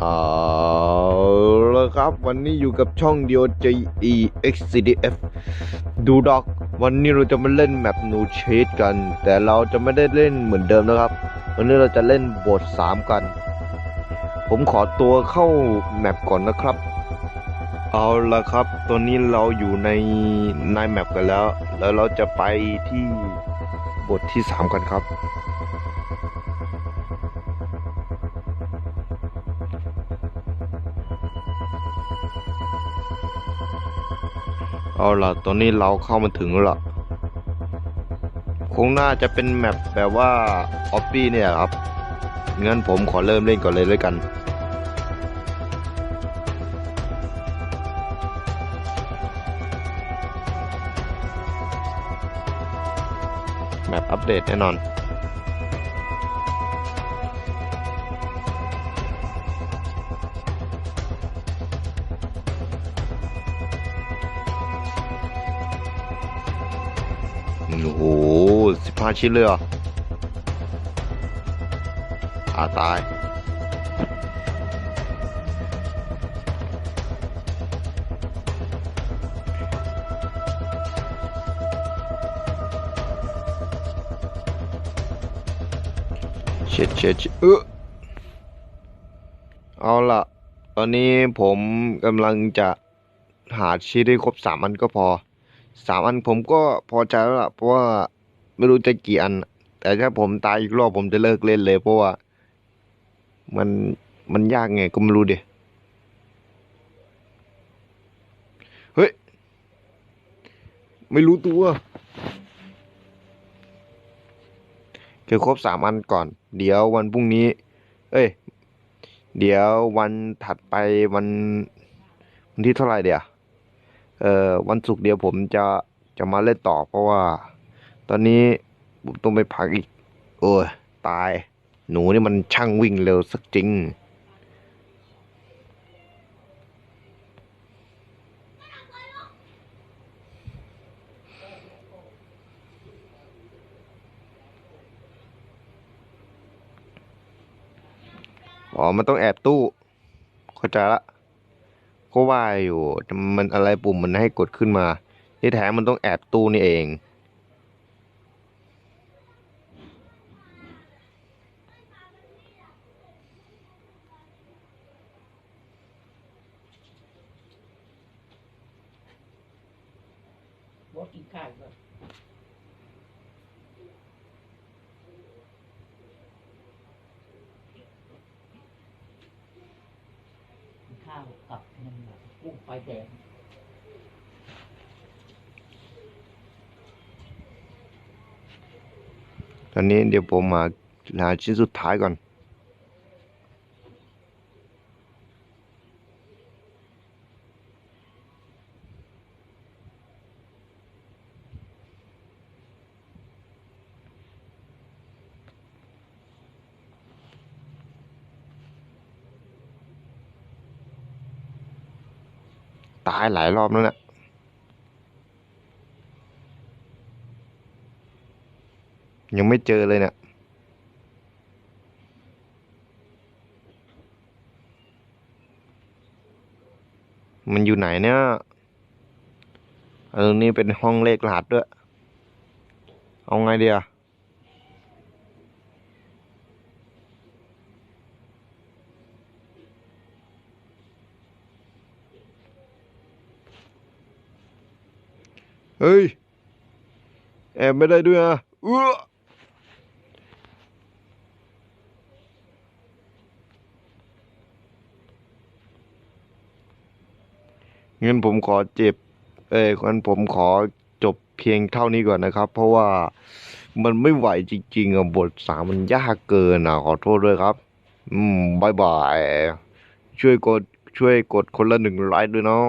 เอาละครับวันนี้อยู่กับช่องเดียว JE XCDF ดูดอก วันนี้เราจะมาเล่นแมปนูเชดกัน แต่เราจะไม่ได้เล่นเหมือนเดิมนะครับ วันนี้เราจะเล่นบท 3 กัน ผมขอตัวเข้าแมปก่อนนะครับ เอาละครับ ตอนนี้เราอยู่ในในแมปกันแล้ว แล้วเราจะไปที่บทที่ 3 กันครับ เอาล่ะ ตอนนี้เราเข้ามาถึงแล้วล่ะคงน่าจะเป็นแมปแบบว่าออฟฟี่เนี่ยครับ งั้นผมขอเริ่มเล่นก่อนเลยเลยกัน แมปอัปเดตแน่นอน โอ้โหสิบห้าชิ้นเลยเหรออาตาย เช็ดเช็ดเช็ดเออเอาล่ะ ตอนนี้ผมกำลังจะหาชิ้นให้ครบสามอันก็พอ สามอันผมก็พอใจแล้วล่ะเพราะว่าไม่รู้จะกี่อัน แต่ถ้าผมตายอีกรอบผมจะเลิกเล่นเลย เพราะว่า มันมันยากไงก็ไม่รู้เดีเฮ้ย ไม่รู้ตัวเก็บครบสามอันก่อน เดี๋ยววันพรุ่งนี้ เอ้ย เดี๋ยววันถัดไปวันวันที่เท่าไหร่เดี๋ยว เอ่อวันศุกร์เดียวผมจะจะมาเล่นต่อเพราะว่า ตอนนี้ผมต้องไปพักอีก โอ้ยตาย หนูนี่มันช่างวิ่งเร็วสักจริงอ๋อ มันต้องแอบตู้ เข้าใจละ ก็ว่าอยู่มันอะไรปุ่มมันให้กดขึ้นมา ที่แท้มันต้องแอบตู้นี่เอง บอกกินข้าวก่อนกินข้าวกับน้ำหนักกุ้งไฟแดงตอนนี้เดี๋ยวผมมาหาชิ้นสุดท้ายก่อน ตายหลายรอบแล้วนะยังไม่เจอเลยเนี่ยมันอยู่ไหนเนี่ยเออนี่เป็นห้องเลขรหัสด้วย เอาไงเดียว เฮ้ย แอบไม่ได้ด้วยอะเอองั้นผมขอเจ็บ เอ้ยงั้นผมขอจบเพียงเท่านี้ก่อนนะครับ เพราะว่ามันไม่ไหวจริงๆอะบทสามมันยากเกินอะ ขอโทษด้วยครับ อืมบายบาย ช่วยกดช่วยกดคนละหนึ่งไลค์ด้วยเนาะ